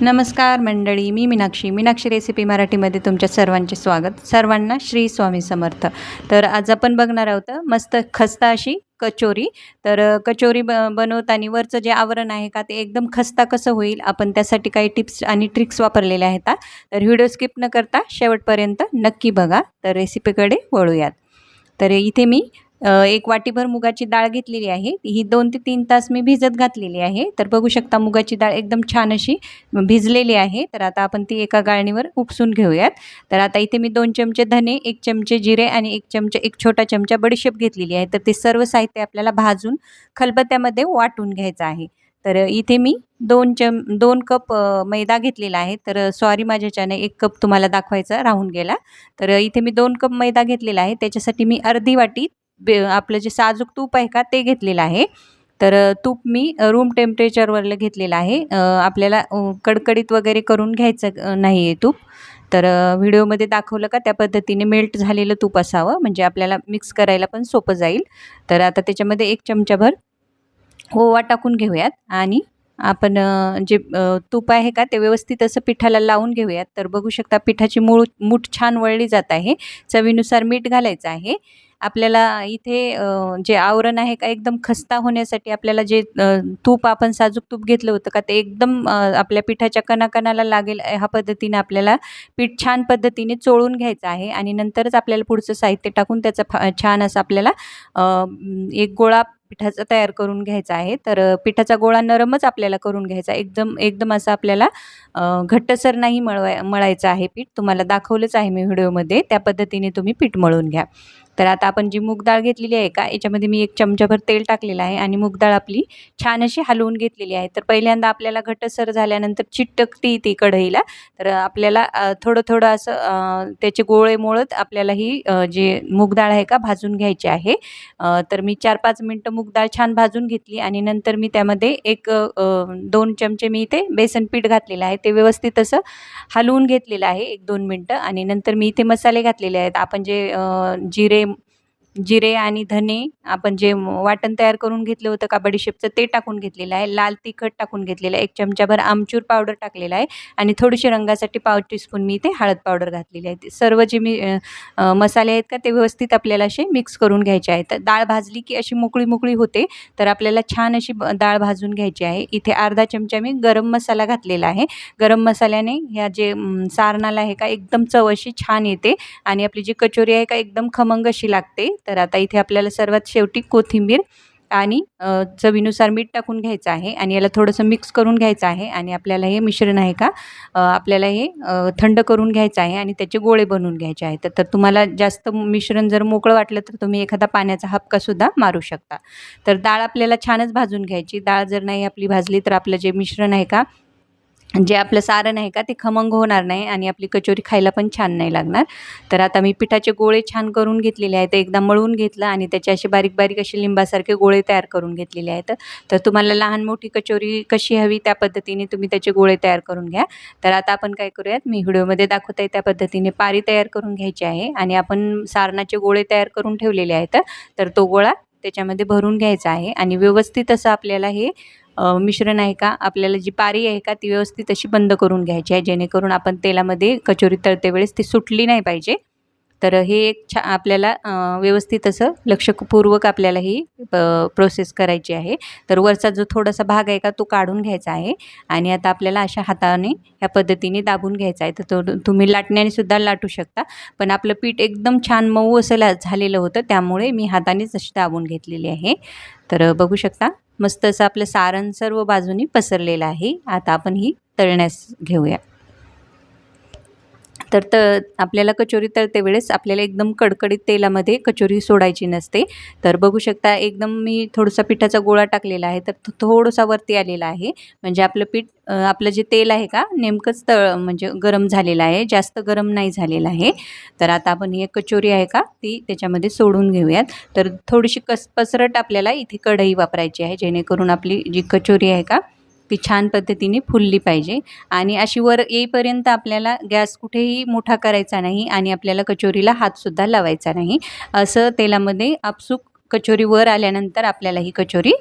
नमस्कार मंडळी मी मीनाक्षी. मीनाक्षी रेसिपी मराठीमध्ये तुमच्या सर्वांचे स्वागत. सर्वांना श्री स्वामी समर्थ. तर आज आपण बघणार आहोत मस्त खस्ता अशी कचोरी. तर कचोरी ब बनवताना वरचं जे आवरण आहे का ते एकदम खस्ता कसं होईल आपण त्यासाठी काही टिप्स आणि ट्रिक्स वापरलेल्या आहेत तर व्हिडिओ स्किप न करता शेवटपर्यंत नक्की बघा. तर रेसिपीकडे वळूयात. तर इथे मी एक वाटीभर मुगाची डाळ घेतलेली आहे. ही दोन ते तीन तास मी भिजत घातलेली आहे. तर बघू शकता मुगाची डाळ एकदम छान अशी भिजलेली आहे. तर आता आपण ती एका गाळणीवर उपसून घेऊयात. तर आता इथे मी दोन चमचे धने एक चमचे जिरे आणि एक चमचे एक छोटा चमचा बडीशेप घेतलेली आहे. तर ते सर्व साहित्य आपल्याला भाजून खलबत्त्यामध्ये वाटून घ्यायचं आहे. तर इथे मी दोन चम दोन कप मैदा घेतलेला आहे. तर सॉरी माझ्याच्याने एक कप तुम्हाला दाखवायचा राहून गेला. तर इथे मी दोन कप मैदा घेतलेला आहे. त्याच्यासाठी मी अर्धी वाटी बे आपलं जे साजूक तूप आहे का ते घेतलेलं आहे. तर तूप मी रूम टेम्परेचरवरलं घेतलेलं आहे. आपल्याला कडकडीत वगैरे करून घ्यायचं नाही आहे तूप. तर व्हिडिओमध्ये दाखवलं का त्या पद्धतीने मेल्ट झालेलं तूप असावं. म्हणजे आपल्याला मिक्स करायला पण सोपं जाईल. तर आता त्याच्यामध्ये एक चमचाभर ओवा टाकून घेऊयात. आणि आपण जे तूप आहे का ते व्यवस्थित असं पिठाला लावून घेऊयात. तर बघू शकता पिठाची मूळ मूठ छान वळली जात आहे. चवीनुसार मीठ घालायचं आहे. आपल्याला इथे जे आवरण आहे का एकदम खस्ता होण्यासाठी आपल्याला जे तूप आपण साजूक तूप घेतलं होतं का ते एकदम आपल्या पिठाच्या कणाकणाला लागेल ह्या पद्धतीने आपल्याला पीठ छान पद्धतीने चोळून घ्यायचं आहे आणि नंतरच आपल्याला पुढचं साहित्य टाकून त्याचा फा छान असं आपल्याला एक गोळा पिठाचा तयार करून घ्यायचा आहे. तर पिठाचा गोळा नरमच आपल्याला करून घ्यायचा एकदम एकदम असं आपल्याला घट्टसर नाही मळवाय मळायचं आहे पीठ. तुम्हाला दाखवलंच आहे मी व्हिडिओमध्ये. त्या पद्धतीने तुम्ही पीठ मळून घ्या. तर आता आपण जी मूग डाळ घेतलेली आहे का याच्यामध्ये मी एक चमचाभर तेल टाकलेलं आहे आणि मूगडाळ आपली छान अशी हलवून घेतलेली आहे. तर पहिल्यांदा आपल्याला घटसर झाल्यानंतर चिटकती ती कढईला. तर आपल्याला थोडं थोडं असं त्याचे गोळे मोळत आपल्याला ही जे मूग डाळ आहे का भाजून घ्यायची आहे. तर मी चार पाच मिनटं मूगडाळ छान भाजून घेतली आणि नंतर मी त्यामध्ये एक दोन चमचे मी इथे बेसन पीठ घातलेलं आहे. ते व्यवस्थित असं हलवून घेतलेलं आहे एक दोन मिनटं आणि नंतर मी इथे मसाले घातलेले आहेत. आपण जे जिरे जिरे आणि धने आपण जे वाटण तयार करून घेतलं होतं का बडीशेपचं ते टाकून घेतलेलं आहे. लाल तिखट टाकून घेतलेलं आहे. एक चमचाभर आमचूर पावडर टाकलेला आहे आणि थोडीशी रंगासाठी पाव टीस्पून मी इथे हळद पावडर घातलेली आहे. ते सर्व जे मी मसाले आहेत का ते व्यवस्थित आपल्याला असे मिक्स करून घ्यायचे आहेत. तर डाळ भाजली की अशी मोकळी मोकळी होते तर आपल्याला छान अशी ब- डाळ भाजून घ्यायची आहे. इथे अर्धा चमचा मी गरम मसाला घातलेला आहे. गरम मसाल्याने ह्या जे सारणाला आहे का एकदम चव अशी छान येते आणि आपली जी कचोरी आहे का एकदम खमंग अशी लागते. तर आता इथे आपल्याला सर्वात शेवटी कोथिंबीर आणि चवीनुसार मीठ टाकून घ्यायचं आहे आणि याला थोडंसं मिक्स करून घ्यायचं आहे आणि आपल्याला हे मिश्रण आहे का आपल्याला हे थंड करून घ्यायचं आहे आणि त्याचे गोळे बनवून घ्यायचे आहेत. तर- तर तुम्हाला जास्त मिश्रण जर मोकळं वाटलं तर तुम्ही एखादा पाण्याचा हपकासुद्धा मारू शकता. तर डाळ आपल्याला छानच भाजून घ्यायची. डाळ जर नाही आपली भाजली तर आपलं जे मिश्रण आहे का जे आपलं सारण आहे का ते खमंग होणार नाही आणि आपली कचोरी खायला पण छान नाही लागणार. तर आता मी पिठाचे गोळे छान करून घेतलेले आहेत एकदा मळून घेतलं आणि त्याचे असे बारीक बारीक असे लिंबासारखे गोळे तयार करून घेतलेले आहेत. तर तुम्हाला लहान मोठी कचोरी कशी हवी त्या पद्धतीने तुम्ही त्याचे गोळे तयार करून घ्या. तर आता आपण काय करूयात मी व्हिडिओमध्ये दाखवत आहे त्या पद्धतीने पारी तयार करून घ्यायची आहे आणि आपण सारणाचे गोळे तयार करून ठेवलेले आहेत. तर तो गोळा त्याच्यामध्ये भरून घ्यायचा आहे आणि व्यवस्थित असं आपल्याला हे मिश्रण आहे का? आपल्याला जी पारी आहे का ती व्यवस्थित अशी बंद करून घ्यायची आहे जेणेकरून आपण तेलामध्ये कचोरी तळते वेळेस ती सुटली नाही पाहिजे. तर हे एक छा आपल्याला व्यवस्थित असं लक्षपूर्वक आपल्याला ही प्रोसेस करायची आहे. तर वरचा जो थोडासा भाग आहे का तो काढून घ्यायचा आहे. आणि आता आपल्याला अशा हाताने ह्या पद्धतीने दाबून घ्यायचा आहे. तर तो तुम्ही लाटण्याने सुद्धा लाटू शकता. पण आपलं पीठ एकदम छान मऊ असं ला झालेलं होतं. त्यामुळे मी हातानेच अशी दाबून घेतलेली आहे. तर बघू शकता. मस्त असं आपलं सारण सर्व बाजूनी पसरलेलं आहे. आता आपण ही तळण्यास घेऊया. तर त आपल्याला कचोरी तळते वेळेस आपल्याला एकदम कडकडीत तेलामध्ये कचोरी सोडायची नसते. तर बघू शकता एकदम मी थोडासा पिठाचा गोळा टाकलेला आहे तर तो थोडासा वरती आलेला आहे. म्हणजे आपलं पीठ आपलं जे तेल आहे का नेमकंच तळ म्हणजे गरम झालेलं आहे जास्त गरम नाही झालेलं आहे. तर आता आपण ही एक कचोरी आहे का ती त्याच्यामध्ये सोडून घेऊयात. तर थोडीशी कस पसरट आपल्याला इथे कढई वापरायची आहे जेणेकरून आपली जी कचोरी आहे का ती छान पद्धतीने फुलली पाहिजे. आणि अशी वर येईपर्यंत आपल्याला गॅस कुठेही मोठा करायचा नाही आणि आपल्याला कचोरीला हातसुद्धा लावायचा नाही. असं तेलामध्ये आपसूक कचोरी वर आल्यानंतर आपल्याला ही कचोरी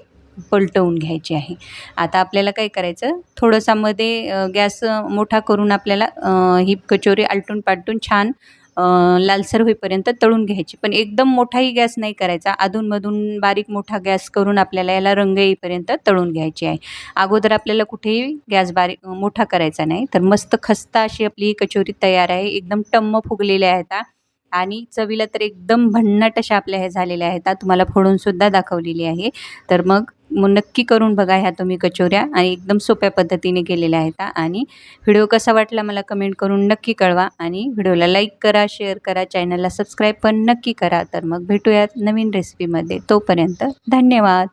पलटवून घ्यायची आहे. आता आपल्याला काय करायचं? थोडंसामध्ये मध्ये गॅस मोठा करून आपल्याला ही कचोरी आलटून पालटून छान लालसर होईपर्यंत तळून घ्यायची. पण एकदम मोठाही गॅस नाही करायचा. अधूनमधून बारीक मोठा गॅस करून आपल्याला याला रंग येईपर्यंत तळून घ्यायची आहे. अगोदर आपल्याला कुठेही गॅस बारीक मोठा करायचा नाही. तर मस्त खस्ता अशी आपली कचोरी तयार आहे. एकदम टम्म फुगलेल्या आहेत आणि चवीला तर एकदम भन्नाट अशा आपल्या ह्या झालेल्या आहेत तुम्हाला फोडून सुद्धा दाखवलेली आहे. तर मग मग नक्की करून बघा ह्या तुम्ही कचोऱ्या आणि एकदम सोप्या पद्धतीने केलेल्या आहेत आणि व्हिडिओ कसा वाटला मला कमेंट करून नक्की कळवा आणि व्हिडिओला लाईक करा शेअर करा चॅनलला सबस्क्राईब पण नक्की करा. तर मग भेटूयात नवीन रेसिपीमध्ये तोपर्यंत धन्यवाद.